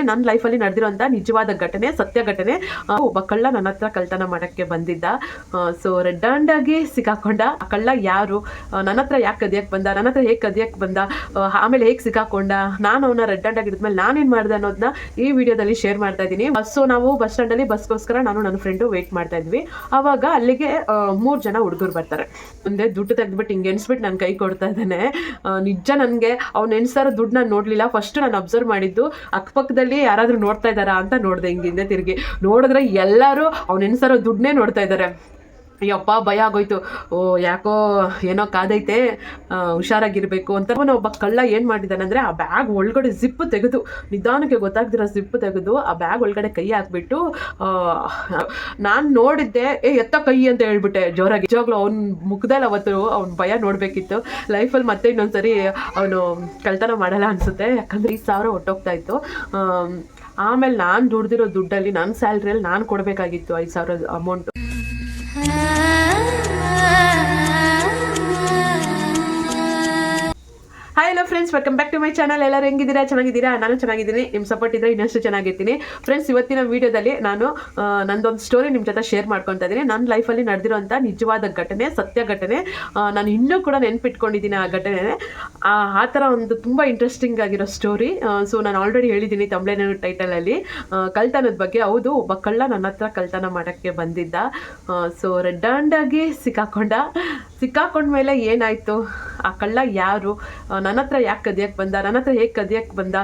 ಇದ್ದೀನಿ ನನ್ನ ಲೈಫಲ್ಲಿ ನಡೆದಿರೋಂಥ ನಿಜವಾದ ಘಟನೆ, ಸತ್ಯ ಘಟನೆ. ಒಬ್ಬ ಕಳ್ಳ ನನ್ನ ಹತ್ರ ಕಳ್ತನ ಮಾಡೋಕ್ಕೆ ಬಂದಿದ್ದ. ಸೊ ರೆಡ್ ಆಗಿ ಸಿಕ್ಕಾಕೊಂಡ ಆ ಕಳ್ಳ ಯಾರು? ನನ್ನ ಹತ್ರ ಯಾಕೆ ಕದಿಯಕ್ಕೆ ಬಂದ? ನನ್ನ ಹತ್ರ ಹೇಗೆ ಕದಿಯಕ್ಕೆ ಬಂದ? ಆಮೇಲೆ ಹೇಗೆ ಸಿಕ್ಕಾಕೊಂಡ ನಾನು ಅವನ ರೆಡ್ ಆಗಿ ಆಗಿದ್ಮೇಲೆ ನಾನೇನು ಮಾಡಿದೆ ಅನ್ನೋದನ್ನ ಈ ವಿಡಿಯೋದಲ್ಲಿ ಶೇರ್ ಮಾಡ್ತಾ ಇದ್ದೀನಿ. ಸೊ ನಾವು ಬಸ್ ಸ್ಟ್ಯಾಂಡಲ್ಲಿ ಬಸ್ಗೋಸ್ಕರ ನಾನು ನನ್ನ ಫ್ರೆಂಡು ವೇಟ್ ಮಾಡ್ತಾ ಇದ್ವಿ. ಆವಾಗ ಅಲ್ಲಿಗೆ ಮೂರು ಜನ ಹುಡುಗರು ಬರ್ತಾರೆ. ಮುಂದೆ ದುಡ್ಡು ತೆಗೆದ್ಬಿಟ್ಟು ಹಿಂಗೆ ಎಣಿಸ್ಬಿಟ್ಟು ನನ್ನ ಕೈ ಕೊಡ್ತಾ ಇದ್ದಾನೆ. ನಿಜ ನನಗೆ ಅವ್ನು ಎಣಿಸ್ತಾರೋ ದುಡ್ಡು ನಾನು ನೋಡಲಿಲ್ಲ. ಫಸ್ಟ್ ನಾನು ಅಬ್ಸರ್ವ್ ಮಾಡಿದ್ದು ಅಕ್ಕಪಕ್ಕದಲ್ಲಿ ಯಾರಾದರೂ ನೋಡ್ತಾ ಇದ್ದಾರಾ ಅಂತ ನೋಡಿದೆ ಹಿಂದೆ ತಿರುಗಿ. ನೋಡಿದ್ರೆ ಎಲ್ಲರೂ ಅವ್ನು ಎಣಿಸ್ತಾ ಇರೋ ದುಡ್ಡನ್ನೇ ನೋಡ್ತಾ ಇದ್ದಾರೆ ಯಪ್ಪ ಭಯ ಆಗೋಯ್ತು. ಓ, ಯಾಕೋ ಏನೋ ಕಾದೈತೆ. ಹುಷಾರಾಗಿರಬೇಕು ಅಂತ. ಅವನು ಒಬ್ಬ ಕಳ್ಳ ಏನು ಮಾಡಿದ್ದಾನೆ ಅಂದರೆ ಆ ಬ್ಯಾಗ್ ಒಳಗಡೆ ಜಿಪ್ಪು ತೆಗೆದು, ನಿಧಾನಕ್ಕೆ ಗೊತ್ತಾಗ್ದಿರೋ ಜಿಪ್ಪು ತೆಗೆದು ಆ ಬ್ಯಾಗ್ ಒಳಗಡೆ ಕೈ ಹಾಕ್ಬಿಟ್ಟು ನಾನು ನೋಡಿದ್ದೆ, ಏ, ಎತ್ತ ಕೈ ಅಂತ ಹೇಳ್ಬಿಟ್ಟೆ ಜೋರಾಗಿ. ನಿಜವಾಗ್ಲೂ ಅವ್ನ ಮುಖದಲ್ಲಿ ಅವತ್ತು ಅವ್ನ ಭಯ ನೋಡಬೇಕಿತ್ತು. ಲೈಫಲ್ಲಿ ಮತ್ತೆ ಇನ್ನೊಂದ್ಸರಿ ಅವನು ಕಳ್ತನ ಮಾಡಲ್ಲ ಅನಿಸುತ್ತೆ. ಯಾಕಂದರೆ ಈ ಸಾವಿರ ಹೊಟ್ಟೋಗ್ತಾ ಇತ್ತು. ಆಮೇಲೆ ನಾನು ದುಡ್ದಿರೋ ದುಡ್ಡಲ್ಲಿ ನನ್ನ ಸ್ಯಾಲ್ರಿಯಲ್ಲಿ ನಾನು ಕೊಡಬೇಕಾಗಿತ್ತು ಐದು ಸಾವಿರ amount friends welcome back to my channel ಎಲ್ಲರೂ ಹೆಂಗಿದ್ದೀರಾ? ಚೆನ್ನಾಗಿದ್ದೀರಾ? ನಾನು ಚೆನ್ನಾಗಿದ್ದೀನಿ. ನಿಮ್ಮ ಸಪೋರ್ಟ್ ಇದ್ದರೆ ಇನ್ನಷ್ಟು ಚೆನ್ನಾಗಿರ್ತೀನಿ. ಫ್ರೆಂಡ್ಸ್ ಇವತ್ತಿನ ವಿಡಿಯೋದಲ್ಲಿ ನಾನು ನಂದೊಂದು ಸ್ಟೋರಿ ನಿಮ್ಮ ಜೊತೆ ಶೇರ್ ಮಾಡ್ಕೊತಾ ಇದ್ದೀನಿ. ನನ್ನ ಲೈಫಲ್ಲಿ ನಡೆದಿರೋಂಥ ನಿಜವಾದ ಘಟನೆ, ಸತ್ಯ ಘಟನೆ. ನಾನು ಇನ್ನೂ ಕೂಡ ನೆನ್ಪಿಟ್ಕೊಂಡಿದ್ದೀನಿ ಆ ಘಟನೆ ಆ ಥರ ಒಂದು ತುಂಬ ಇಂಟ್ರೆಸ್ಟಿಂಗ್ ಆಗಿರೋ ಸ್ಟೋರಿ ಸೊ ನಾನು ಆಲ್ರೆಡಿ ಹೇಳಿದ್ದೀನಿ ತಮಿಳಿನ ಟೈಟಲಲ್ಲಿ ಕಲ್ತನದ ಬಗ್ಗೆ. ಹೌದು, ಒಬ್ಬ ಕಳ್ಳ ನನ್ನ ಹತ್ರ ಕಳ್ತನ ಮಾಡೋಕ್ಕೆ ಬಂದಿದ್ದ. So red ಆ್ಯಂಡಾಗಿ ಸಿಕ್ಕಾಕೊಂಡ. ಸಿಕ್ಕಾಕೊಂಡ್ಮೇಲೆ ಏನಾಯಿತು? ಆ ಕಳ್ಳ ಯಾರು? ನನ್ನ ಹತ್ರ ಯಾಕೆ ಕದಿಯಕ್ಕೆ ಬಂದ? ನನ್ನ ಹತ್ರ ಹೇಗೆ ಕದಿಯಕ್ಕೆ ಬಂದ?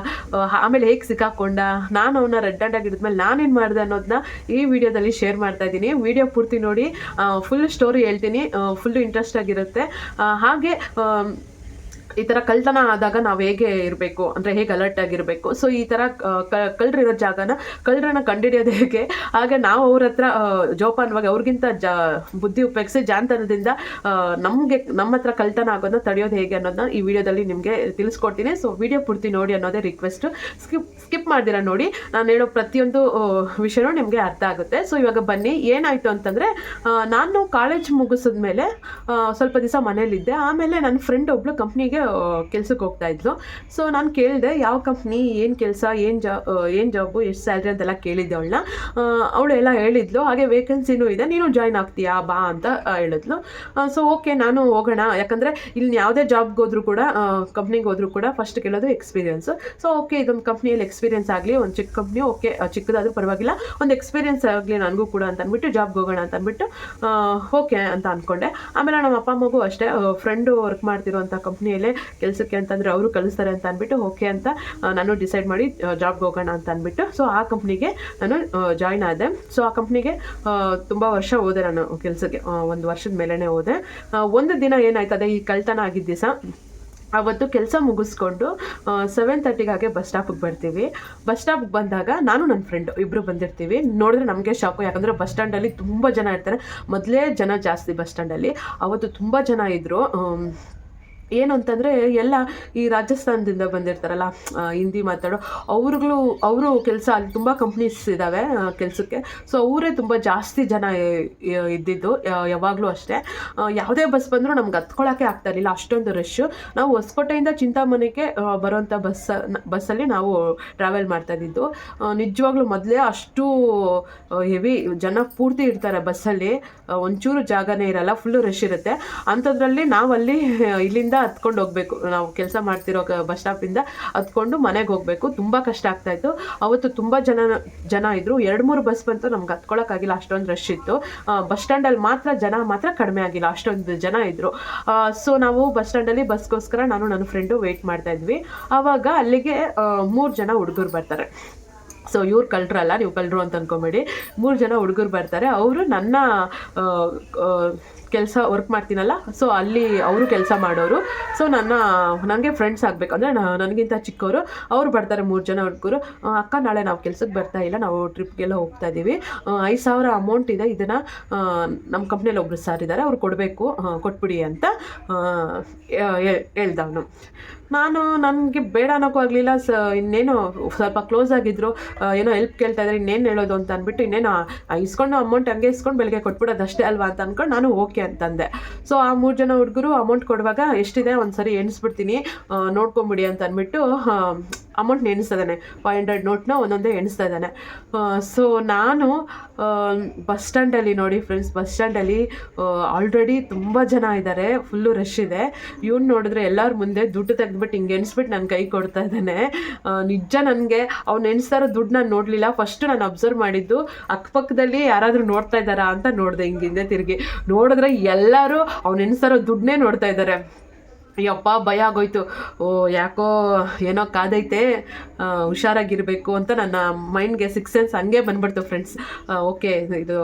ಆಮೇಲೆ ಹೇಗೆ ಸಿಕ್ಕಾಕೊಂಡ? ನಾನು ಅವನ ರೆಡ್ ಆಗಿ ಆಗಿಡಿದ್ಮೇಲೆ ನಾನೇನು ಮಾಡಿದೆ ಅನ್ನೋದನ್ನ ಈ ವಿಡಿಯೋದಲ್ಲಿ ಶೇರ್ ಮಾಡ್ತಾ ಇದ್ದೀನಿ. ವಿಡಿಯೋ ಪೂರ್ತಿ ನೋಡಿ ಫುಲ್ ಸ್ಟೋರಿ ಹೇಳ್ತೀನಿ. ಫುಲ್ ಇಂಟ್ರೆಸ್ಟ್ ಆಗಿರುತ್ತೆ. ಹಾಗೆ ಈ ಥರ ಕಳ್ತನ ಆದಾಗ ನಾವು ಹೇಗೆ ಇರಬೇಕು? ಅಂದರೆ ಹೇಗೆ ಅಲರ್ಟ್ ಆಗಿರಬೇಕು? ಸೊ ಈ ಥರ ಕಳ್ಳರಿರೋ ಜಾಗನ ಕಳ್ಳರನ್ನ ಕಂಡಿಡಿಯೋದು ಹೇಗೆ? ಹಾಗೆ ನಾವು ಅವ್ರ ಹತ್ರ ಜೋಪಾನವಾಗಿ ಅವ್ರಿಗಿಂತ ಜಾ, ಬುದ್ಧಿ ಉಪಯೋಗಿಸಿ ಜಾಣತನದಿಂದ ನಮಗೆ, ನಮ್ಮ ಹತ್ರ ಕಳ್ತನ ಆಗೋದನ್ನ ತಡೆಯೋದು ಹೇಗೆ ಅನ್ನೋದನ್ನ ಈ ವಿಡಿಯೋದಲ್ಲಿ ನಿಮಗೆ ತಿಳಿಸ್ಕೊಡ್ತೀನಿ. ಸೊ ವಿಡಿಯೋ ಪೂರ್ತಿ ನೋಡಿ ಅನ್ನೋದೇ ರಿಕ್ವೆಸ್ಟ್ ಸ್ಕಿಪ್ ಸ್ಕಿಪ್ ಮಾಡ್ದಿರ ನೋಡಿ. ನಾನು ಹೇಳೋ ಪ್ರತಿಯೊಂದು ವಿಷಯನೂ ನಿಮಗೆ ಅರ್ಥ ಆಗುತ್ತೆ. ಸೊ ಇವಾಗ ಬನ್ನಿ, ಏನಾಯಿತು ಅಂತಂದರೆ ನಾನು ಕಾಲೇಜ್ ಮುಗಿಸಿದ್ಮೇಲೆ ಸ್ವಲ್ಪ ದಿವಸ ಮನೇಲಿದ್ದೆ. ಆಮೇಲೆ ನನ್ನ ಫ್ರೆಂಡ್ ಒಬ್ಳು ಕಂಪ್ನಿಗೆ ಕೆಲ್ಸಕ್ಕೆ ಹೋಗ್ತಾ ಇದ್ಲು. ಸೊ ನಾನು ಕೇಳಿದೆ, ಯಾವ ಕಂಪ್ನಿ ಏನು ಕೆಲಸ, ಏನು ಜಾ ಏನು ಜಾಬು ಎಷ್ಟು ಸ್ಯಾಲ್ರಿ ಅಂತೆಲ್ಲ ಕೇಳಿದ್ದೆ ಅವಳನ್ನ. ಅವಳು ಎಲ್ಲ ಹೇಳಿದ್ಲು, ಹಾಗೆ ವೇಕೆನ್ಸಿನೂ ಇದೆ, ನೀನು ಜಾಯ್ನ್ ಆಗ್ತೀಯಾ, ಬಾ ಅಂತ ಹೇಳಿದ್ಲು. ಸೊ ಓಕೆ ನಾನು ಹೋಗೋಣ. ಯಾಕಂದರೆ ಇಲ್ಲಿ ಯಾವುದೇ ಜಾಬ್ಗೆ ಹೋದರೂ ಕೂಡ ಕಂಪ್ನಿಗೆ ಹೋದರೂ ಕೂಡ ಫಸ್ಟ್ ಕೇಳೋದು ಎಕ್ಸ್ಪೀರಿಯನ್ಸ್ ಸೊ ಓಕೆ ಇದೊಂದು ಕಂಪ್ನಿಯಲ್ಲಿ ಎಕ್ಸ್ಪೀರಿಯನ್ಸ್ ಆಗಲಿ, ಒಂದು ಚಿಕ್ಕ ಕಂಪ್ನಿ ಓಕೆ ಚಿಕ್ಕದಾದರೂ ಪರವಾಗಿಲ್ಲ. ಒಂದು ಎಕ್ಸ್ಪೀರಿಯನ್ಸ್ ಆಗಲಿ ನನಗೂ ಕೂಡ ಅಂತ ಅಂದ್ಬಿಟ್ಟು ಜಾಬ್ಗೆ ಹೋಗೋಣ ಅಂತ ಅಂದ್ಬಿಟ್ಟು ಓಕೆ ಅಂತ ಅಂದ್ಕೊಂಡೆ ಆಮೇಲೆ ನಮ್ಮ ಅಪ್ಪ, ಅಮ್ಮಗೂ ಅಷ್ಟೇ ಫ್ರೆಂಡು ವರ್ಕ್ ಮಾಡ್ತಿರೋಂಥ ಕಂಪ್ನಿಯಲ್ಲೇ ಕೆಲಸಕ್ಕೆ ಅಂತಂದರೆ ಅವರು ಕಲಿಸ್ತಾರೆ ಅಂತ ಅಂದ್ಬಿಟ್ಟು ಓಕೆ ಅಂತ ನಾನು ಡಿಸೈಡ್ ಮಾಡಿ ಜಾಬ್ಗೆ ಹೋಗೋಣ ಅಂತ ಅಂದ್ಬಿಟ್ಟು. ಸೊ ಆ ಕಂಪ್ನಿಗೆ ನಾನು ಜಾಯ್ನ್ ಆದೆ. ಸೊ ಆ ಕಂಪ್ನಿಗೆ ತುಂಬ ವರ್ಷ ಹೋದೆ ನಾನು ಕೆಲಸಕ್ಕೆ ಒಂದು ವರ್ಷದ ಮೇಲೇ ಹೋದೆ. ಒಂದು ದಿನ ಏನಾಯ್ತು, ಅದೇ ಈ ಕಳ್ತನ ಆಗಿದ್ದ ದಿವಸ, ಅವತ್ತು ಕೆಲಸ ಮುಗಿಸ್ಕೊಂಡು ಸೆವೆನ್ ಹಾಗೆ ಬಸ್ ಸ್ಟಾಪಿಗೆ ಬರ್ತೀವಿ. ಬಸ್ ಸ್ಟಾಪ್ಗೆ ಬಂದಾಗ ನಾನು ನನ್ನ ಫ್ರೆಂಡು ಇಬ್ಬರು ಬಂದಿರ್ತೀವಿ. ನೋಡಿದ್ರೆ ನಮಗೆ ಶಾಪು ಯಾಕಂದರೆ ಬಸ್ ಸ್ಟ್ಯಾಂಡಲ್ಲಿ ತುಂಬ ಜನ ಇರ್ತಾರೆ. ಮೊದಲೇ ಜನ ಜಾಸ್ತಿ ಬಸ್ ಸ್ಟ್ಯಾಂಡಲ್ಲಿ ಅವತ್ತು ತುಂಬ ಜನ ಇದ್ದರು ಏನು ಅಂತಂದರೆ ಎಲ್ಲ ಈ ರಾಜಸ್ಥಾನದಿಂದ ಬಂದಿರ್ತಾರಲ್ಲ ಹಿಂದಿ ಮಾತಾಡೋ ಅವ್ರುಗಳು, ಅವರು ಕೆಲಸ ಅಲ್ಲಿ ತುಂಬ ಕಂಪ್ನೀಸ್ ಇದ್ದಾವೆ ಕೆಲಸಕ್ಕೆ. ಸೊ ಅವರೇ ತುಂಬ ಜಾಸ್ತಿ ಜನ ಇದ್ದಿದ್ದು ಯಾವಾಗಲೂ ಅಷ್ಟೇ. ಯಾವುದೇ ಬಸ್ ಬಂದರೂ ನಮ್ಗೆ ಹತ್ಕೊಳ್ಳೋಕೆ ಆಗ್ತಾ ಇರಲಿಲ್ಲ, ಅಷ್ಟೊಂದು ರಶ್ಶು ನಾವು ಹೊಸಕೋಟೆಯಿಂದ ಚಿಂತಾಮಣಿಗೆ ಬರೋಂಥ ಬಸ್ ಬಸ್ಸಲ್ಲಿ ನಾವು ಟ್ರಾವೆಲ್ ಮಾಡ್ತಾ ಇದ್ದಿದ್ದು. ನಿಜವಾಗ್ಲೂ ಮೊದಲೇ ಅಷ್ಟು ಹೆವಿ ಜನ ಪೂರ್ತಿ ಇರ್ತಾರೆ ಬಸ್ಸಲ್ಲಿ ಒಂಚೂರು ಜಾಗನೇ ಇರಲ್ಲ ಫುಲ್ಲು ರಶ್ ಇರುತ್ತೆ. ಅಂಥದ್ರಲ್ಲಿ ನಾವಲ್ಲಿ, ಇಲ್ಲಿಂದ ಹತ್ಕೊಂಡು ಹೋಗಬೇಕು. ನಾವು ಕೆಲಸ ಮಾಡ್ತಿರೋ ಬಸ್ ಸ್ಟಾಪಿಂದ ಹತ್ಕೊಂಡು ಮನೆಗೆ ಹೋಗಬೇಕು. ತುಂಬ ಕಷ್ಟ ಆಗ್ತಾಯಿತ್ತು ಅವತ್ತು ತುಂಬ ಜನ ಜನ ಇದ್ದರು ಎರಡು ಮೂರು ಬಸ್ ಬಂತು. ನಮ್ಗೆ ಹತ್ಕೊಳ್ಳೋಕ್ಕಾಗಿಲ್ಲ ಅಷ್ಟೊಂದು ರಶ್ ಇತ್ತು. ಬಸ್ ಸ್ಟ್ಯಾಂಡಲ್ಲಿ ಮಾತ್ರ ಜನ ಮಾತ್ರ ಕಡಿಮೆ ಆಗಿಲ್ಲ. ಅಷ್ಟೊಂದು ಜನ ಇದ್ದರು ಸೊ ನಾವು ಬಸ್ ಸ್ಟ್ಯಾಂಡಲ್ಲಿ ಬಸ್ಗೋಸ್ಕರ ನಾನು, ನನ್ನ ಫ್ರೆಂಡು ವೆಯ್ಟ್ ಮಾಡ್ತಾ ಇದ್ವಿ. ಆವಾಗ ಅಲ್ಲಿಗೆ ಮೂರು ಜನ ಹುಡುಗರು ಬರ್ತಾರೆ. ಸೊ ಇವ್ರು ಕಳ್ರಲ್ಲ. ನೀವು ಕಳ್ಳರು ಅಂತ ಅನ್ಕೊಂಬೇಡಿ. ಮೂರು ಜನ ಹುಡುಗರು ಬರ್ತಾರೆ. ಅವರು ನನ್ನ ಕೆಲಸ ವರ್ಕ್ ಮಾಡ್ತೀನಲ್ಲ? ಸೊ ಅಲ್ಲಿ ಅವರು ಕೆಲಸ ಮಾಡೋರು. ಸೊ ನನ್ನ ನನಗೆ ಫ್ರೆಂಡ್ಸ್ ಆಗಬೇಕು. ಅಂದರೆ ನನಗಿಂತ ಚಿಕ್ಕವರು. ಅವರು ಬರ್ತಾರೆ ಮೂರು ಜನ ಹುಡುಗರು. ಅಕ್ಕ ನಾಳೆ ನಾವು ಕೆಲ್ಸಕ್ಕೆ ಬರ್ತಾ ಇಲ್ಲ. ನಾವು ಟ್ರಿಪ್ಗೆಲ್ಲ ಹೋಗ್ತಾ ಇದ್ದೀವಿ ಐದು ಸಾವಿರ ಅಮೌಂಟ್ ಇದೆ. ಇದನ್ನು ನಮ್ಮ ಕಂಪ್ನಿಯಲ್ಲಿ ಒಬ್ಬರು ಸರ್ ಇದ್ದಾರೆ ಅವ್ರು ಕೊಡಬೇಕು. ಕೊಟ್ಬಿಡಿ ಅಂತ ಹೇಳ್ದ ಅವನು ನಾನು ನನಗೆ ಬೇಡ ಅನ್ನೋಕ್ಕೂ ಆಗಲಿಲ್ಲ. ಸ, ಇನ್ನೇನು ಸ್ವಲ್ಪ ಕ್ಲೋಸ್ ಆಗಿದ್ರು ಏನೋ ಹೆಲ್ಪ್ ಕೇಳ್ತಾ ಇದ್ರೆ ಇನ್ನೇನು ಹೇಳೋದು ಅಂತ ಅಂದ್ಬಿಟ್ಟು ಇನ್ನೇನು ಇಸ್ಕೊಂಡು ಅಮೌಂಟ್ ಹಂಗೆ ಇಸ್ಕೊಂಡು ಬೆಳಗ್ಗೆ ಕೊಟ್ಬಿಡೋದು ಅಷ್ಟೇ ಅಲ್ವಾ ಅಂತ ಅಂದ್ಕೊಂಡು ನಾನು ಓಕೆ ಅಂತಂದೆ. ಸೊ ಆ ಮೂರು ಜನ ಹುಡುಗರು ಅಮೌಂಟ್ ಕೊಡುವಾಗ ಎಷ್ಟಿದೆ ಒಂದು ಸರಿ ಎಣಿಸ್ಬಿಡ್ತೀನಿ ನೋಡ್ಕೊಂಬಿಡಿ ಅಂತ ಅಂದ್ಬಿಟ್ಟು ಅಮೌಂಟ್ ಎಣಿಸ್ತಾ ಇದ್ದಾನೆ. ಫೈವ್ ಹಂಡ್ರೆಡ್ ನೋಟ್ನ ಒಂದೊಂದೇ ಎಣಿಸ್ತಾ ಇದ್ದಾನೆ. ಸೊ ನಾನು ಬಸ್ ಸ್ಟ್ಯಾಂಡಲ್ಲಿ ನೋಡಿ ಫ್ರೆಂಡ್ಸ್ ಬಸ್ ಸ್ಟ್ಯಾಂಡಲ್ಲಿ ಆಲ್ರೆಡಿ ತುಂಬ ಜನ ಇದ್ದಾರೆ. ಫುಲ್ಲು ರಶ್ ಇದೆ. ಇವ್ನು ನೋಡಿದ್ರೆ ಎಲ್ಲರ ಮುಂದೆ ದುಡ್ಡು ತೆಗೆದ್ಬಿಟ್ಟು ಹಿಂಗೆ ಎಣಿಸ್ಬಿಟ್ಟು ನನ್ನ ಕೈ ಕೊಡ್ತಾ ಇದ್ದಾನೆ. ನಿಜ ನನಗೆ ಅವ್ನು ಎಣಿಸ್ತಾ ಇರೋ ದುಡ್ಡು ನಾನು ನೋಡಲಿಲ್ಲ. ಫಸ್ಟ್ ನಾನು ಅಬ್ಸರ್ವ್ ಮಾಡಿದ್ದು, ಅಕ್ಕಪಕ್ಕದಲ್ಲಿ ಯಾರಾದರೂ ನೋಡ್ತಾ ಇದ್ದಾರಾ ಅಂತ ನೋಡಿದೆ ಹಿಂಗೆ ಹಿಂದೆ ತಿರುಗಿ. ನೋಡಿದ್ರೆ ಎಲ್ಲರೂ ಅವ್ನು ಎಣಿಸ್ತಾ ಇರೋ ದುಡ್ಡನ್ನೇ ನೋಡ್ತಾ ಇದ್ದಾರೆ. ಯಪ್ಪ ಭಯ ಆಗೋಯ್ತು. ಓ, ಯಾಕೋ ಏನೋ ಕಾದೈತೆ. ಹುಷಾರಾಗಿರಬೇಕು ಅಂತ ನನ್ನ ಮೈಂಡ್ಗೆ ಸಿಕ್ಸ್ ಸೆನ್ಸ್ ಹಂಗೆ ಬಂದ್ಬಿಡ್ತು ಫ್ರೆಂಡ್ಸ್ ಓಕೆ, ಇದು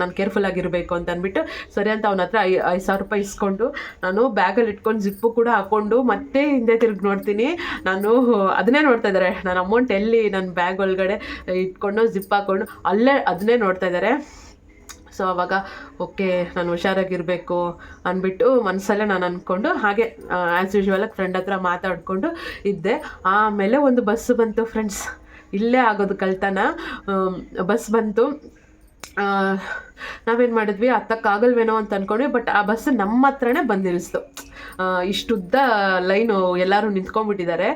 ನಾನು ಕೇರ್ಫುಲ್ ಆಗಿರಬೇಕು ಅಂತ ಅಂದ್ಬಿಟ್ಟು ಸರಿ ಅಂತ ಅವನ ಹತ್ರ ಐ, ಐದು ಸಾವಿರ ರೂಪಾಯಿ ಇಸ್ಕೊಂಡು ನಾನು ಬ್ಯಾಗಲ್ಲಿ ಇಟ್ಕೊಂಡು ಜಿಪ್ಪು ಕೂಡ ಹಾಕ್ಕೊಂಡು ಮತ್ತೆ ಹಿಂದೆ ತಿರುಗಿ ನೋಡ್ತೀನಿ. ನಾನು ಅದನ್ನೇ ನೋಡ್ತಾ ಇದ್ದಾರೆ ನನ್ನ ಅಮೌಂಟ್ ಎಲ್ಲಿ? ನನ್ನ ಬ್ಯಾಗ್ ಒಳಗಡೆ ಇಟ್ಕೊಂಡು ಜಿಪ್ ಹಾಕ್ಕೊಂಡು ಅಲ್ಲೇ ಅದನ್ನೇ ನೋಡ್ತಾ ಇದ್ದಾರೆ ಸೊ ಅವಾಗ, ಓಕೆ, ನಾನು ಹುಷಾರಾಗಿರಬೇಕು ಅಂದ್ಬಿಟ್ಟು ಮನಸ್ಸಲ್ಲೇ ನಾನು ಅಂದ್ಕೊಂಡು ಹಾಗೆ ಆ್ಯಸ್ ಯೂಶ್ವಲ್ ಫ್ರೆಂಡ್ ಹತ್ರ ಮಾತಾಡಿಕೊಂಡು ಇದ್ದೆ. ಆಮೇಲೆ ಒಂದು ಬಸ್ ಬಂತು ಫ್ರೆಂಡ್ಸ್ ಇಲ್ಲೇ ಆಗೋದು ಕಳ್ತನ ಬಸ್ ಬಂತು. ನಾವೇನು ಮಾಡಿದ್ವಿ? ಹತ್ತಕ್ಕಾಗಲ್ವೇನೋ ಅಂತ ಅಂದ್ಕೊಂಡ್ವಿ ಬಟ್ ಆ ಬಸ್ ನಮ್ಮ ಹತ್ರನೇ ಬಂದು ನಿಲ್ಲಿಸ್ತು ಆ, ಇಷ್ಟುದ್ದ ಲೈನು ಎಲ್ಲರೂ ನಿಂತ್ಕೊಂಡ್ಬಿಟ್ಟಿದ್ದಾರೆ.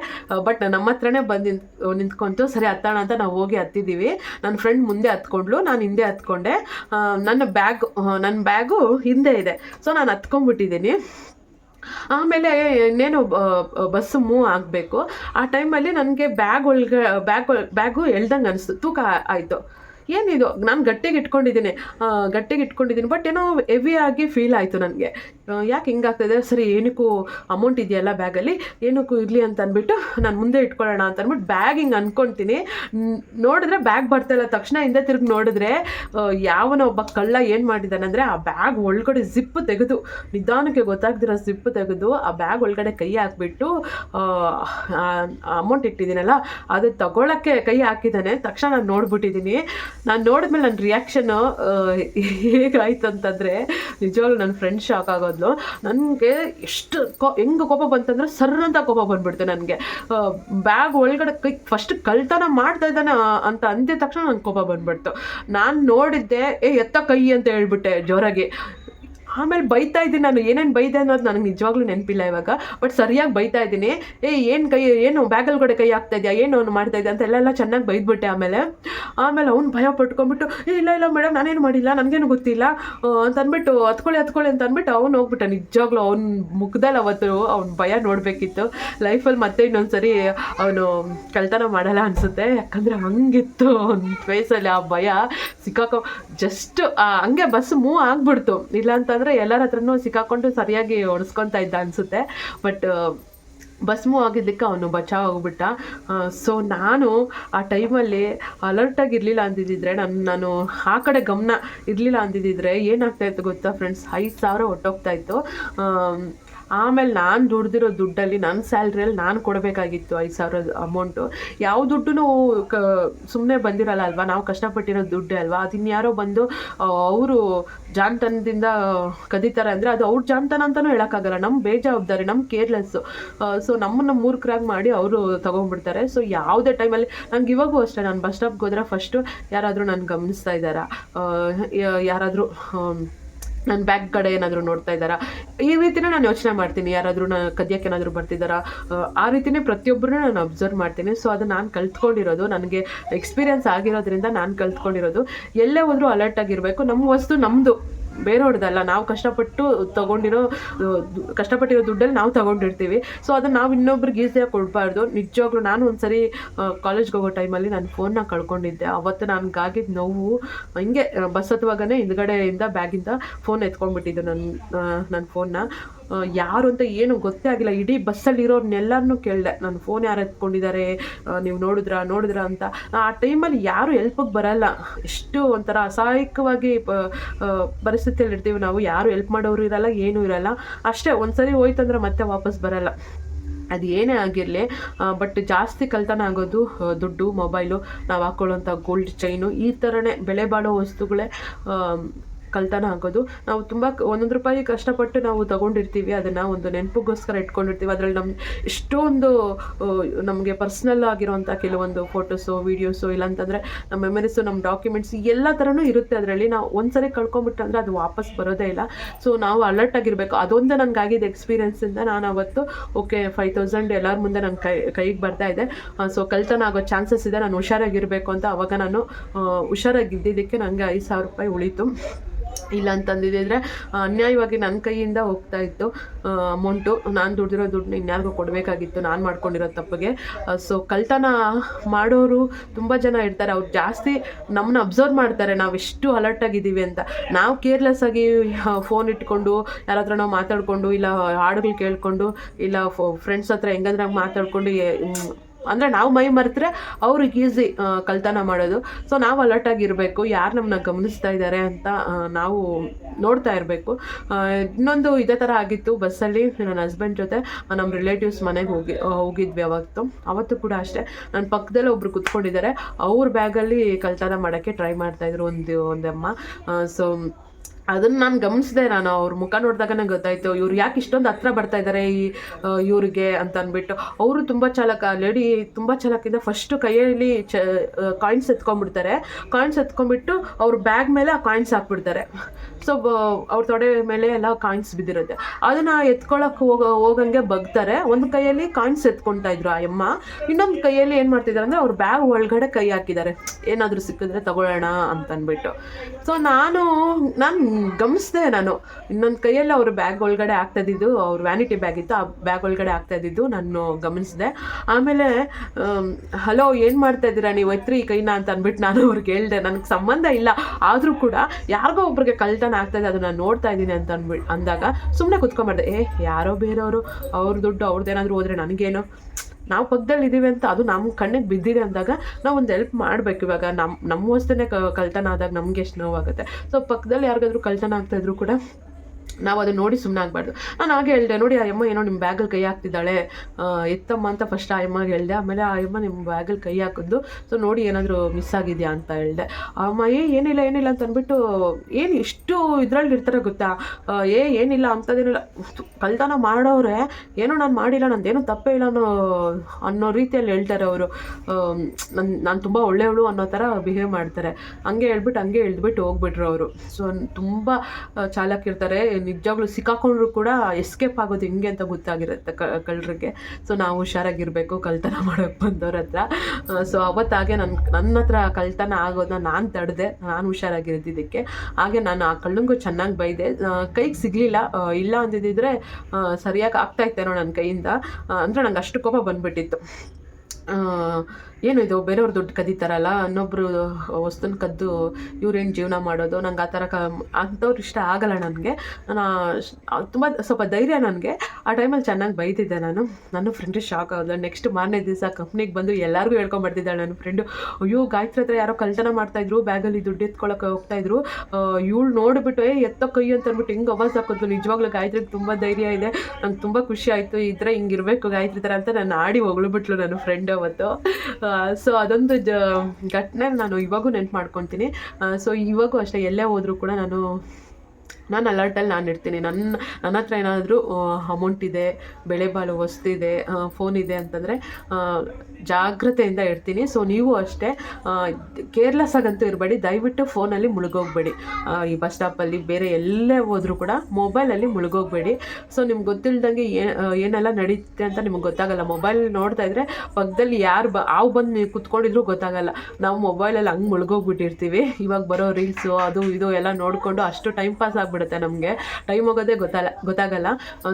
ಬಟ್ ನಮ್ಮ ಹತ್ರನೇ ಬಂದು ನಿಂತ್ ನಿಂತ್ಕೊಂತು ಸರಿ ಹತ್ತೋಣ ಅಂತ ನಾವು ಹೋಗಿ ಹತ್ತಿದ್ದೀವಿ ನನ್ನ ಫ್ರೆಂಡ್ ಮುಂದೆ ಹತ್ಕೊಂಡ್ಲು ನಾನು ಹಿಂದೆ ಹತ್ಕೊಂಡೆ. ನನ್ನ ಬ್ಯಾಗ್ ನನ್ನ ಬ್ಯಾಗು ಹಿಂದೆ ಇದೆ. ಸೊ ನಾನು ಹತ್ಕೊಂಡ್ಬಿಟ್ಟಿದ್ದೀನಿ. ಆಮೇಲೆ ಇನ್ನೇನು ಬಸ್ ಮೂವ್ ಆಗಬೇಕು. ಆ ಟೈಮಲ್ಲಿ ನನಗೆ ಬ್ಯಾಗ್ ಒಳಗೆ ಬ್ಯಾಗ್ ಬ್ಯಾಗು ಎಳ್ದಂಗೆ ಅನಿಸ್ತು. ತೂಕ ಆಯಿತು. ಏನಿದು ನಾನು ಗಟ್ಟಿಗೆ ಇಟ್ಕೊಂಡಿದ್ದೀನಿ ಗಟ್ಟಿಗೆ ಇಟ್ಕೊಂಡಿದ್ದೀನಿ ಬಟ್ ಏನೋ ಹೆವಿ ಆಗಿ ಫೀಲ್ ಆಯಿತು ನನಗೆ. ಯಾಕೆ ಹಿಂಗಾಗ್ತದೆ? ಸರಿ, ಏನಕ್ಕೂ ಅಮೌಂಟ್ ಇದೆಯಲ್ಲ ಬ್ಯಾಗಲ್ಲಿ ಏನಕ್ಕೂ ಇರಲಿ ಅಂತ ಅಂದ್ಬಿಟ್ಟು ನಾನು ಮುಂದೆ ಇಟ್ಕೊಳ್ಳೋಣ ಅಂತ ಅಂದ್ಬಿಟ್ಟು ಬ್ಯಾಗ್ ಹಿಂಗೆ ಅನ್ಕೊತೀನಿ. ನೋಡಿದ್ರೆ ಬ್ಯಾಗ್ ಬರ್ತಾಯಿಲ್ಲ ತಕ್ಷಣ ಹಿಂದೆ ತಿರುಗಿ ನೋಡಿದ್ರೆ ಯಾವನ ಒಬ್ಬ ಕಳ್ಳ ಏನು ಮಾಡಿದ್ದಾನೆ ಆ ಬ್ಯಾಗ್ ಒಳಗಡೆ ಜಿಪ್ಪು ತೆಗೆದು, ನಿಧಾನಕ್ಕೆ ಗೊತ್ತಾಗ್ದಿರೋ ಜಿಪ್ಪು ತೆಗೆದು ಆ ಬ್ಯಾಗ್ ಒಳಗಡೆ ಕೈ ಹಾಕ್ಬಿಟ್ಟು ಅಮೌಂಟ್ ಇಟ್ಟಿದ್ದೀನಲ್ಲ, ಅದು ತಗೊಳ್ಳೋಕ್ಕೆ ಕೈ ಹಾಕಿದ್ದಾನೆ. ತಕ್ಷಣ ನಾನು ನೋಡ್ಬಿಟ್ಟಿದ್ದೀನಿ. ನಾನು ನೋಡಿದ್ಮೇಲೆ ನನ್ನ ರಿಯಾಕ್ಷನ್ ಹೇಗಾಯ್ತು ಅಂತಂದರೆ ನಿಜವಾಗ್ಲೂ ನನ್ನ ಫ್ರೆಂಡ್ ಶಾಕ್ ಆಗೋದ್ಲು ನನಗೆ ಎಷ್ಟು ಕೋ, ಹೆಂಗೆ ಕೋಪ ಬಂತಂದ್ರೆ ಸರ್ ಅಂತ ಕೋಪ ಬಂದ್ಬಿಡ್ತು ನನಗೆ. ಬ್ಯಾಗ್ ಒಳಗಡೆ ಕೈ ಫಸ್ಟ್ ಕಳ್ತನ ಮಾಡ್ತಾ ಇದ್ದಾನೆ ಅಂತ ಅಂದಿದ ತಕ್ಷಣ ನನಗೆ ಕೋಪ ಬಂದ್ಬಿಡ್ತು. ನಾನು ನೋಡಿದ್ದೆ, ಏ, ಎತ್ತ ಕೈ ಅಂತ ಹೇಳ್ಬಿಟ್ಟೆ ಜೋರಾಗಿ. ಆಮೇಲೆ ಬೈತಾ ಇದ್ದೀನಿ ನಾನು. ಏನೇನು ಬೈದೆ ಅನ್ನೋದು ನನಗೆ ನಿಜವಾಗ್ಲೂ ನೆನಪಿಲ್ಲ ಇವಾಗ. ಬಟ್ ಸರಿಯಾಗಿ ಬೈತಾ ಇದ್ದೀನಿ. ಏ ಏನು ಕೈ, ಏನು ಬ್ಯಾಗಲ್ ಕಡೆ ಕೈ ಹಾಕ್ತಾ ಇದೆಯಾ? ಏನು ಅವ್ನು ಮಾಡ್ತಾ ಅಂತ ಎಲ್ಲ ಚೆನ್ನಾಗಿ ಬೈದ್ಬಿಟ್ಟೆ ಆಮೇಲೆ. ಆಮೇಲೆ ಅವ್ನು ಭಯ ಪಟ್ಕೊಂಡ್ಬಿಟ್ಟು ಏ ಇಲ್ಲ ಇಲ್ಲ ಮೇಡಮ್ ನಾನೇನು ಮಾಡಿಲ್ಲ, ನನಗೇನು ಗೊತ್ತಿಲ್ಲ ಅಂತಂದ್ಬಿಟ್ಟು ಅಂತ ಹತ್ಕೊಳ್ಳಿ ಹತ್ಕೊಳ್ಳಿ ಅಂತ ಅಂದ್ಬಿಟ್ಟು ಅವ್ನು ಹೋಗ್ಬಿಟ್ಟ. ನಿಜವಾಗ್ಲೂ ಅವ್ನ ಮುಖದಲ್ಲಿ ಅವತ್ತು ಅವ್ನ ಭಯ ನೋಡಬೇಕಿತ್ತು. ಲೈಫಲ್ಲಿ ಮತ್ತೆ ಇನ್ನೊಂದು ಸರಿ ಅವನು ಕಳ್ತನ ಮಾಡಲ್ಲ ಅನಿಸುತ್ತೆ. ಯಾಕಂದರೆ ಹಂಗಿತ್ತು ಅವ್ನ ಫೇಸಲ್ಲಿ ಆ ಭಯ. ಸಿಕ್ಕಾಕೊ ಜಸ್ಟ್ ಹಂಗೆ ಬಸ್ ಮೂವ್ ಆಗ್ಬಿಡ್ತು. ಇಲ್ಲ ಅಂತಂದರೆ ಎಲ್ಲರ ಹತ್ರನು ಸಿಕ್ಕಾಕೊಂಡು ಸರಿಯಾಗಿ ಒಡಿಸ್ಕೊತಾ ಇದ್ದ ಅನಿಸುತ್ತೆ. ಬಟ್ ಭಸ್ಮು ಆಗಿದ್ದಕ್ಕೆ ಅವನು ಬಚಾವ್ ಆಗ್ಬಿಟ್ಟ. ಸೊ ನಾನು ಆ ಟೈಮಲ್ಲಿ ಅಲರ್ಟಾಗಿ ಇರಲಿಲ್ಲ ಅಂದಿದ್ದಿದ್ರೆ ನಾನು ನಾನು ಆ ಕಡೆ ಗಮನ ಇರಲಿಲ್ಲ ಅಂದಿದ್ದಿದ್ರೆ ಏನಾಗ್ತಾ ಇತ್ತು ಗೊತ್ತಾ ಫ್ರೆಂಡ್ಸ್ ಐದು ಸಾವಿರ ಹೊಟ್ಟೋಗ್ತಾ ಇತ್ತು. ಆಮ್, ಆಮೇಲೆ ನಾನು ದುಡ್ದಿರೋ ದುಡ್ಡಲ್ಲಿ ನನ್ನ ಸ್ಯಾಲ್ರಿಯಲ್ಲಿ ನಾನು ಕೊಡಬೇಕಾಗಿತ್ತು ಐದು ಸಾವಿರ ಅಮೌಂಟು. ಯಾವ ದುಡ್ಡು ಕ ಸುಮ್ಮನೆ ಬಂದಿರಲ್ಲ ಅಲ್ವಾ? ನಾವು ಕಷ್ಟಪಟ್ಟಿರೋ ದುಡ್ಡೇ ಅಲ್ವಾ? ಅದಿನ್ಯಾರೋ ಬಂದು ಅವರು ಜಾಣತನದಿಂದ ಕದೀತಾರೆ ಅಂದರೆ ಅದು ಅವ್ರ ಜಾಣತನ ಅಂತಲೂ ಹೇಳೋಕ್ಕಾಗಲ್ಲ. ನಮ್ಮ ಬೇಜವಾಬ್ದಾರಿ ನಮ್ಮ ಕೇರ್ಲೆಸ್ಸು. ಸೊ ನಮ್ಮನ್ನು ಮೂರ್ಖರಾಗಿ ಮಾಡಿ ಅವರು ತೊಗೊಂಡ್ಬಿಡ್ತಾರೆ ಸೊ ಯಾವುದೇ ಟೈಮಲ್ಲಿ, ನಂಗೆ ಇವಾಗೂ ಅಷ್ಟೇ, ನಾನು ಬಸ್ ಸ್ಟಾಪ್ಗೆ ಹೋದ್ರೆ ಫಸ್ಟು ಯಾರಾದರೂ ನಾನು ಗಮನಿಸ್ತಾ ಇದ್ದಾರಾ? ಯಾರಾದರೂ ನನ್ನ ಬ್ಯಾಗ್ ಕಡೆ ಏನಾದರೂ ನೋಡ್ತಾ ಇದ್ದಾರಾ? ಈ ರೀತಿನೇ ನಾನು ಯೋಚನೆ ಮಾಡ್ತೀನಿ. ಯಾರಾದರೂ ನಾನು ಕದ್ಯಕ್ಕೆ ಏನಾದರೂ ಬರ್ತಿದ್ದಾರಾ? ಆ, ರೀತಿನೇ ಪ್ರತಿಯೊಬ್ಬರನ್ನ ನಾನು ಅಬ್ಸರ್ವ್ ಮಾಡ್ತೀನಿ. ಸೊ ಅದು ನಾನು ಕಲ್ತ್ಕೊಂಡಿರೋದು ನನಗೆ ಎಕ್ಸ್ಪೀರಿಯನ್ಸ್ ಆಗಿರೋದ್ರಿಂದ ನಾನು ಕಲ್ತ್ಕೊಂಡಿರೋದು. ಎಲ್ಲೇ ಹೋದರೂ ಅಲರ್ಟ್ ಆಗಿರಬೇಕು. ನಮ್ಮ ವಸ್ತು ನಮ್ಮದು ಬೇರೆಯವ್ರದ್ದಲ್ಲ, ನಾವು ಕಷ್ಟಪಟ್ಟು ತಗೊಂಡಿರೋ ಕಷ್ಟಪಟ್ಟಿರೋ ದುಡ್ಡಲ್ಲಿ ನಾವು ತಗೊಂಡಿರ್ತೀವಿ. ಸೊ ಅದನ್ನು ನಾವು ಇನ್ನೊಬ್ರಿಗೆ ಈಸಿಯಾಗಿ ಕೊಡಬಾರ್ದು. ನಿಜವಾಗ್ಲೂ ನಾನು ಒಂದ್ಸರಿ ಕಾಲೇಜ್ಗೆ ಹೋಗೋ ಟೈಮಲ್ಲಿ ನನ್ನ ಫೋನ್ನ ಕಳ್ಕೊಂಡಿದ್ದೆ. ಅವತ್ತು ನನಗಾಗಿದ್ದ ನೋವು, ಹಿಂಗೆ ಬಸ್ ಹತ್ತುವಾಗನೇ ಹಿಂದ್ಗಡೆಯಿಂದ, ಬ್ಯಾಗಿಂದ ಫೋನ್ ಎತ್ಕೊಂಡ್ಬಿಟ್ಟಿದ್ದು ನನ್ನ ನನ್ನ ಫೋನ್ನ ಯಾರು ಅಂತ ಏನು ಗೊತ್ತೇ ಆಗಿಲ್ಲ. ಇಡೀ ಬಸ್ಸಲ್ಲಿ ಇರೋರ್ನೆಲ್ಲರನ್ನೂ ಕೇಳಿದೆ. ನಾನು ಫೋನ್ ಯಾರು ಎತ್ಕೊಂಡಿದ್ದಾರೆ ನೀವು ನೋಡಿದ್ರಾ? ನೋಡಿದ್ರಾ? ಅಂತ. ಆ ಟೈಮಲ್ಲಿ ಯಾರು ಎಲ್ಪಿಗೆ ಬರಲ್ಲ. ಎಷ್ಟು ಒಂಥರ ಅಸಹಾಯಕವಾಗಿ ಪರಿಸ್ಥಿತಿಯಲ್ಲಿ ಇರ್ತೀವಿ ನಾವು. ಯಾರು ಎಲ್ಪ್ ಮಾಡೋರು ಇರಲ್ಲ, ಏನೂ ಇರಲ್ಲ. ಅಷ್ಟೇ, ಒಂದ್ಸರಿ ಹೋಯ್ತಂದ್ರೆ ಮತ್ತೆ ವಾಪಸ್ ಬರಲ್ಲ. ಅದು ಏನೇ ಆಗಿರಲಿ ಬಟ್ ಜಾಸ್ತಿ ಕಲ್ತನ ಆಗೋದು ದುಡ್ಡು ಮೊಬೈಲು ನಾವು ಹಾಕ್ಕೊಳ್ಳೋಂಥ ಗೋಲ್ಡ್ ಚೈನು ಈ ಥರನೇ ಬೆಲೆ ಬಾಳೋ ವಸ್ತುಗಳೇ ಕಳ್ತನ ಆಗೋದು. ನಾವು ತುಂಬ ಒಂದೊಂದು ರೂಪಾಯಿ ಕಷ್ಟಪಟ್ಟು ನಾವು ತಗೊಂಡಿರ್ತೀವಿ. ಅದನ್ನು ಒಂದು ನೆನಪಿಗೋಸ್ಕರ ಇಟ್ಕೊಂಡಿರ್ತೀವಿ. ಅದರಲ್ಲಿ ನಮ್ಮ ಎಷ್ಟೊಂದು ನಮಗೆ ಪರ್ಸ್ನಲ್ ಆಗಿರೋಂಥ ಕೆಲವೊಂದು ಫೋಟೋಸು ವೀಡಿಯೋಸು ಇಲ್ಲಾಂತಂದರೆ ನಮ್ಮ ಮೆಮರೀಸು ನಮ್ಮ ಡಾಕ್ಯುಮೆಂಟ್ಸ್ ಎಲ್ಲ ಥರನೂ ಇರುತ್ತೆ ಅದರಲ್ಲಿ. ನಾವು ಒಂದ್ಸರಿ ಕಳ್ಕೊಂಬಿಟ್ಟಂದ್ರೆ ಅದು ವಾಪಸ್ ಬರೋದೇ ಇಲ್ಲ. ಸೊ ನಾವು ಅಲರ್ಟ್ ಆಗಿರಬೇಕು. ಅದೊಂದು ನನಗಾಗಿದ್ದು ಎಕ್ಸ್ಪೀರಿಯೆನ್ಸಿಂದ ನಾನು ಅವತ್ತು ಓಕೆ ಫೈವ್ ತೌಸಂಡ್ ಎಲ್ಲರ ಮುಂದೆ ನನ್ನ ಕೈ, ಕೈಗೆ ಬರ್ತಾ ಇದೆ. ಸೊ ಕಳ್ತನ ಆಗೋ ಚಾನ್ಸಸ್ ಇದೆ. ನಾನು ಹುಷಾರಾಗಿರಬೇಕು ಅಂತ ಅವಾಗ ನಾನು ಹುಷಾರಾಗಿದ್ದಿದ್ದಕ್ಕೆ ನನಗೆ ಐದು ಸಾವಿರ ರೂಪಾಯಿ ಉಳೀತು. ಇಲ್ಲ ಅಂತಂದಿದ್ದಿದ್ರೆ ಅನ್ಯಾಯವಾಗಿ ನನ್ನ ಕೈಯಿಂದ ಹೋಗ್ತಾ ಇತ್ತು. ಅಮೌಂಟು ನಾನು ದುಡ್ದಿರೋ ದುಡ್ಡನ್ನ ಇನ್ಯಾರಿಗೂ ಕೊಡಬೇಕಾಗಿತ್ತು. ನಾನು ಮಾಡ್ಕೊಂಡಿರೋ ತಪ್ಪಿಗೆ. ಸೊ ಕಳ್ತನ ಮಾಡೋರು ತುಂಬ ಜನ ಇರ್ತಾರೆ. ಅವ್ರು ಜಾಸ್ತಿ ನಮ್ಮನ್ನ ಅಬ್ಸರ್ವ್ ಮಾಡ್ತಾರೆ. ನಾವು ಎಷ್ಟು ಅಲರ್ಟ್ ಆಗಿದ್ದೀವಿ ಅಂತ. ನಾವು ಕೇರ್ಲೆಸ್ ಆಗಿ ಫೋನ್ ಇಟ್ಕೊಂಡು ಯಾರ ಹತ್ರ ನಾವು ಮಾತಾಡಿಕೊಂಡು, ಇಲ್ಲ ಹಾಡುಗಳು ಕೇಳಿಕೊಂಡು, ಇಲ್ಲ ಫ್ರೆಂಡ್ಸ್ ಹತ್ರ ಹೆಂಗಂದ್ರೆ ಹಂಗೆ ಮಾತಾಡಿಕೊಂಡು ಅಂದರೆ ನಾವು ಮೈ ಮರೆತರೆ ಅವ್ರಿಗೆ ಈಸಿ ಕಲ್ತನ ಮಾಡೋದು. ಸೊ ನಾವು ಅಲರ್ಟ್ ಆಗಿರಬೇಕು, ಯಾರು ನಮ್ಮನ್ನ ಗಮನಿಸ್ತಾ ಇದ್ದಾರೆ ಅಂತ ನಾವು ನೋಡ್ತಾ ಇರಬೇಕು. ಇನ್ನೊಂದು ಇದೇ ಥರ ಆಗಿತ್ತು ಬಸ್ಸಲ್ಲಿ, ನನ್ನ ಹಸ್ಬೆಂಡ್ ಜೊತೆ ನಮ್ಮ ರಿಲೇಟಿವ್ಸ್ ಮನೆಗೆ ಹೋಗಿ ಹೋಗಿದ್ವಿ ಅವತ್ತು. ಅವತ್ತು ಕೂಡ ಅಷ್ಟೇ. ನನ್ನ ಪಕ್ಕದಲ್ಲೇ ಒಬ್ರು ಕುತ್ಕೊಂಡಿದ್ದಾರೆ ಅವ್ರ ಬ್ಯಾಗಲ್ಲಿ ಕಲ್ತನ ಮಾಡೋಕ್ಕೆ ಟ್ರೈ ಮಾಡ್ತಾಯಿದ್ರು ಒಂದು ಒಂದಮ್ಮ ಸೊ ಅದನ್ನು ನಾನು ಗಮನಿಸಿದೆ ನಾನು, ಅವ್ರ ಮುಖ ನೋಡಿದಾಗ ನಂಗೆ ಗೊತ್ತಾಯಿತು, ಇವ್ರು ಯಾಕೆ ಇಷ್ಟೊಂದು ಹತ್ರ ಬರ್ತಾ ಇದ್ದಾರೆ ಈ ಇವ್ರಿಗೆ ಅಂತ ಅಂದ್ಬಿಟ್ಟು. ಅವರು ತುಂಬ ಚಾಲಕ ಲೇಡಿ ತುಂಬ ಚಾಲಕಿಂದ ಫಸ್ಟು ಕೈಯಲ್ಲಿ ಚ ಕಾಯಿನ್ಸ್ ಎತ್ಕೊಂಡ್ಬಿಡ್ತಾರೆ. ಕಾಯಿನ್ಸ್ ಎತ್ಕೊಂಡ್ಬಿಟ್ಟು ಅವ್ರ ಬ್ಯಾಗ್ ಮೇಲೆ ಆ ಕಾಯಿನ್ಸ್ ಹಾಕ್ಬಿಡ್ತಾರೆ. ಸೊ ಅವ್ರ ತೊಡೆ ಮೇಲೆ ಎಲ್ಲ ಕಾಯಿನ್ಸ್ ಬಿದ್ದಿರುತ್ತೆ. ಅದನ್ನು ಎತ್ಕೊಳ್ಳೋಕೆ ಹೋಗ, ಹೋಗಂಗೆ ಬಗ್ತಾರೆ. ಒಂದು ಕೈಯಲ್ಲಿ ಕಾಯಿನ್ಸ್ ಎತ್ಕೊಳ್ತಾ ಇದ್ರು ಆ ಅಮ್ಮ. ಇನ್ನೊಂದು ಕೈಯಲ್ಲಿ ಏನು ಮಾಡ್ತಿದಾರೆ ಅಂದರೆ ಅವ್ರ ಬ್ಯಾಗ್ ಒಳಗಡೆ ಕೈ ಹಾಕಿದ್ದಾರೆ. ಏನಾದರೂ ಸಿಕ್ಕಿದ್ರೆ ತಗೊಳ್ಳೋಣ ಅಂತ ಸೊ ನಾನು ನಾನು ಗಮನಿಸಿದೆ ನಾನು. ಇನ್ನೊಂದು ಕೈಯಲ್ಲಿ ಅವ್ರ ಬ್ಯಾಗ್ ಒಳಗಡೆ ಆಗ್ತಾ ಇದ್ದಿದ್ದು, ಅವ್ರ ವ್ಯಾನಿಟಿ ಬ್ಯಾಗ್ ಇತ್ತು. ಆ ಬ್ಯಾಗ್ ಒಳಗಡೆ ಆಗ್ತಾ ಇದ್ದಿದ್ದು ನಾನು ಗಮನಿಸಿದೆ. ಆಮೇಲೆ ಹಲೋ, ಏನು ಮಾಡ್ತಾ ಇದ್ದೀರಾ? ನೀವು ಎತ್ರಿ ಈ ಕೈನ ಅಂತ ಅಂದ್ಬಿಟ್ಟು ನಾನು ಅವ್ರಿಗೆ ಹೇಳ್ದೆ. ನನಗೆ ಸಂಬಂಧ ಇಲ್ಲ. ಆದರೂ ಕೂಡ ಯಾರಿಗೋ ಒಬ್ರಿಗೆ ಕಳ್ತನ ಆಗ್ತಾ ಇದೆ ಅದನ್ನು ನೋಡ್ತಾ ಇದ್ದೀನಿ ಅಂತ ಅಂದ್ಬಿಟ್ಟು ಅಂದಾಗ ಸುಮ್ಮನೆ ಕುತ್ಕೊಂಬಾರ್ದೆ. ಏ, ಯಾರೋ ಬೇರೆಯವರು, ಅವ್ರ ದುಡ್ಡು ಅವ್ರದ್ದೇನಾದರೂ ಹೋದ್ರೆ ನನಗೇನು? ನಾವು ಪಕ್ಕದಲ್ಲಿ ಇದ್ದೀವಿ ಅಂತ ಅದು ನಮ್ಮ ಕಣ್ಣಿಗೆ ಬಿದ್ದಿದೆ ಅಂದಾಗ ನಾವು ಒಂದು ಹೆಲ್ಪ್ ಮಾಡಬೇಕು ಇವಾಗ. ನಮ್ಮ ನಮ್ಮ ವಸ್ತುನೇ ಆದಾಗ ನಮ್ಗೆ ಎಷ್ಟು ನೋವಾಗುತ್ತೆ. ಸೊ ಪಕ್ಕದಲ್ಲಿ ಯಾರಿಗಾದ್ರೂ ಆಗ್ತಾ ಇದ್ರು ಕೂಡ ನಾವು ಅದನ್ನ ನೋಡಿ ಸುಮ್ಮನೆ ಆಗಬಾರ್ದು. ನಾನು ಹಾಗೆ ಹೇಳಿದೆ, ನೋಡಿ ಆ ಅಮ್ಮ ಏನೋ ನಿಮ್ಮ ಬ್ಯಾಗಲ್ಲಿ ಕೈ ಹಾಕ್ತಿದ್ದಾಳೆ. ಎತ್ತಮ್ಮ ಅಂತ ಫಸ್ಟ್ ಆ ಅಮ್ಮಗೆ ಹೇಳಿದೆ, ಆಮೇಲೆ ಆ ಅಮ್ಮ ನಿಮ್ಮ ಬ್ಯಾಗಲ್ಲಿ ಕೈ ಹಾಕಿದ್ದು ಸೊ ನೋಡಿ ಏನಾದರೂ ಮಿಸ್ ಆಗಿದೆಯಾ ಅಂತ ಹೇಳಿದೆ. ಅಮ್ಮ, ಏ, ಏನಿಲ್ಲ ಏನಿಲ್ಲ ಅಂತ ಅಂದ್ಬಿಟ್ಟು, ಏನು ಇಷ್ಟು ಇದರಲ್ಲಿ ಇರ್ತಾರೆ ಗೊತ್ತಾ? ಏ, ಏನಿಲ್ಲ ಅಂಥದ್ದೇನಿಲ್ಲ. ಕಲ್ತನ ಮಾಡೋರೆ ಏನೋ ನಾನು ಮಾಡಿಲ್ಲ, ನಂದೇನು ತಪ್ಪೇ ಇಲ್ಲ ಅನ್ನೋ ಅನ್ನೋ ರೀತಿಯಲ್ಲಿ ಹೇಳ್ತಾರೆ ಅವರು. ನನ್ನ ನಾನು ತುಂಬ ಒಳ್ಳೆಯವಳು ಅನ್ನೋ ಥರ ಬಿಹೇವ್ ಮಾಡ್ತಾರೆ. ಹಂಗೆ ಹೇಳ್ಬಿಟ್ಟು ಹಂಗೆ ಎಳ್ದ್ಬಿಟ್ಟು ಹೋಗ್ಬಿಟ್ರು ಅವರು. ಸೊ ತುಂಬ ಚಾಲಕಿರ್ತಾರೆ ನಿಜವಾಗ್ಲೂ ಸಿಕ್ಕಾಕೊಂಡ್ರು ಕೂಡ ಎಸ್ಕೇಪ್ ಆಗೋದು ಹೆಂಗೆ ಅಂತ ಗೊತ್ತಾಗಿರುತ್ತೆ ಕಳ್ಳರಿಗೆ ಸೊ ನಾವು ಹುಷಾರಾಗಿರಬೇಕು, ಕಳ್ತನ ಮಾಡೋಕ್ಕೆ ಬಂದವ್ರ ಹತ್ರ. ಸೊ ಅವತ್ತಾಗೆ ನನ್ನ ನನ್ನ ಹತ್ರ ಕಳ್ತನ ಆಗೋದನ್ನ ನಾನು ತಡೆದೆ. ನಾನು ಹುಷಾರಾಗಿರೋದಿದ್ದಕ್ಕೆ. ಹಾಗೆ ನಾನು ಆ ಕಳ್ಳಂಗು ಚೆನ್ನಾಗಿ ಬೈದೆ. ಕೈಗೆ ಸಿಗಲಿಲ್ಲ. ಇಲ್ಲ ಅಂದಿದ್ದಿದ್ರೆ ಸರಿಯಾಗಿ ಆಗ್ತಾ ಇತ್ತೇನೋ ನನ್ನ ಕೈಯಿಂದ. ಅಂದರೆ ನಂಗೆ ಅಷ್ಟು ಕೋಪ ಬಂದ್ಬಿಟ್ಟಿತ್ತು. ಏನು ಇದು ಬೇರೆಯವ್ರ ದುಡ್ಡು ಕದೀತಾರಲ್ಲ, ಇನ್ನೊಬ್ರು ವಸ್ತುನ ಕದ್ದು ಇವ್ರೇನು ಜೀವನ ಮಾಡೋದು, ನಂಗೆ ಆ ಥರ ಕ ಅಂಥವ್ರು ಇಷ್ಟ ಆಗಲ್ಲ ನನಗೆ. ನಾನು ತುಂಬ ಸ್ವಲ್ಪ ಧೈರ್ಯ ನನಗೆ. ಆ ಟೈಮಲ್ಲಿ ಚೆನ್ನಾಗಿ ಬೈತಿದ್ದೆ ನಾನು. ನನ್ನ ಫ್ರೆಂಡ್ ಶಾಕ್ ಆಗೋದು. ನೆಕ್ಸ್ಟ್ ಮಾರನೇ ದಿವಸ ಕಂಪ್ನಿಗೆ ಬಂದು ಎಲ್ಲರಿಗೂ ಹೇಳ್ಕೊಂಬರ್ತಿದ್ದಾಳೆ ನನ್ನ ಫ್ರೆಂಡು ಅಯ್ಯೋ, ಗಾಯತ್ರಿ ಹತ್ರ ಯಾರೋ ಕಳ್ತನ ಮಾಡ್ತಾಯಿದ್ರು ಬ್ಯಾಗಲ್ಲಿ ದುಡ್ಡು ಎತ್ಕೊಳಕ್ಕೆ ಹೋಗ್ತಾಯಿದ್ರು ಇವಳು ನೋಡಿಬಿಟ್ಟು, ಏ, ಎತ್ತೋ ಕೈ ಅಂತ ಅಂದ್ಬಿಟ್ಟು ಹಿಂಗೆ ಅವಾಜ್ ಹಾಕೋದು. ನಿಜವಾಗ್ಲೂ ಗಾಯತ್ರಿಗೆ ತುಂಬ ಧೈರ್ಯ ಇದೆ. ನಂಗೆ ತುಂಬ ಖುಷಿ ಆಯಿತು. ಈ ಥರ ಹಿಂಗಿರಬೇಕು ಗಾಯತ್ರಿ ಥರ ಅಂತ ನಾನು ಆಡಿ ಹೊಗಳ್ಬಿಟ್ಲು ನನ್ನ ಫ್ರೆಂಡ್ ಅವತ್ತು. ಸೊ ಅದೊಂದು ಜ ಘಟನೆ ನಾನು ಇವಾಗೂ ನೆನ್ಪು ಮಾಡ್ಕೊತೀನಿ. ಸೊ ಇವಾಗೂ ಅಷ್ಟೇ ಎಲ್ಲೇ ಹೋದರೂ ಕೂಡ ನಾನು ನಾನು ಅಲರ್ಟಲ್ಲಿ ನಾನು ಇರ್ತೀನಿ. ನನ್ನ ನನ್ನ ಹತ್ರ ಏನಾದರೂ ಅಮೌಂಟ್ ಇದೆ ಬೆಳೆ ಬಾಳು ಇದೆ ಫೋನ್ ಇದೆ ಅಂತಂದರೆ ಜಾಗ್ರತೆಯಿಂದ ಇರ್ತೀನಿ. ಸೊ ನೀವು ಅಷ್ಟೇ ಕೇರ್ಲೆಸ್ ಆಗಂತೂ ಇರಬೇಡಿ. ದಯವಿಟ್ಟು ಫೋನಲ್ಲಿ ಮುಳುಗೋಗ್ಬೇಡಿ. ಈ ಬಸ್ ಸ್ಟಾಪಲ್ಲಿ ಬೇರೆ ಎಲ್ಲೇ ಹೋದರೂ ಕೂಡ ಮೊಬೈಲಲ್ಲಿ ಮುಳುಗೋಗ್ಬೇಡಿ. ಸೊ ನಿಮ್ಗೆ ಆ, ಏನೆಲ್ಲ ನಡೀತೆ ಅಂತ ನಿಮ್ಗೆ ಗೊತ್ತಾಗಲ್ಲ. ಮೊಬೈಲ್ ನೋಡ್ತಾ ಇದ್ರೆ ಪಕ್ಕದಲ್ಲಿ ಯಾರು ಬ ಹಾವು ಬಂದು ಕುತ್ಕೊಂಡಿದ್ರು ಗೊತ್ತಾಗಲ್ಲ. ನಾವು ಮೊಬೈಲಲ್ಲಿ ಹಂಗೆ ಮುಳುಗೋಗ್ಬಿಟ್ಟಿರ್ತೀವಿ. ಇವಾಗ ಬರೋ ರೀಲ್ಸು ಅದು ಇದು ಎಲ್ಲ ನೋಡಿಕೊಂಡು ಅಷ್ಟು ಟೈಮ್ ಪಾಸ್ ಆಗಿಬಿಡುತ್ತೆ ನಮಗೆ. ಟೈಮ್ ಹೋಗೋದೇ ಗೊತ್ತಲ್ಲ, ಗೊತ್ತಾಗಲ್ಲ.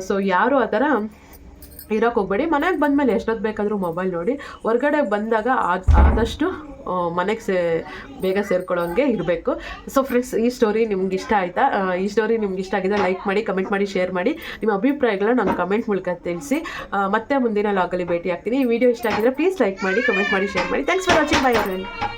ಸೊ ಯಾರು ಆ ಥರ ಇರೋಕೆ ಹೋಗ್ಬೇಡಿ. ಮನೆಗೆ ಬಂದಮೇಲೆ ಎಷ್ಟೊತ್ತು ಬೇಕಾದರೂ ಮೊಬೈಲ್ ನೋಡಿ. ಹೊರ್ಗಡೆ ಬಂದಾಗ ಆದಷ್ಟು ಮನೆಗೆ ಸೇ, ಬೇಗ ಸೇರ್ಕೊಳ್ಳೋಂಗೆ ಇರಬೇಕು. ಸೊ ಫ್ರೆಂಡ್ಸ್ ಈ ಸ್ಟೋರಿ ನಿಮ್ಗೆ ಇಷ್ಟ ಆಯಿತಾ? ಈ ಸ್ಟೋರಿ ನಿಮ್ಗೆ ಇಷ್ಟ ಆಗಿದೆ ಲೈಕ್ ಮಾಡಿ ಕಮೆಂಟ್ ಮಾಡಿ ಶೇರ್ ಮಾಡಿ. ನಿಮ್ಮ ಅಭಿಪ್ರಾಯಗಳನ್ನ ನಾನು ಕಮೆಂಟ್ ಮೂಲಕ ತಿಳಿಸಿ. ಮತ್ತೆ ಮುಂದಿನ ಲಾಗಲ್ಲಿ ಭೇಟಿ ಆಗ್ತೀನಿ ಈ ವಿಡಿಯೋ ಇಷ್ಟ ಆಗಿದ್ರೆ ಪ್ಲೀಸ್ ಲೈಕ್ ಮಾಡಿ ಕಮೆಂಟ್ ಮಾಡಿ ಶೇರ್ ಮಾಡಿ. Thanks for watching bye hour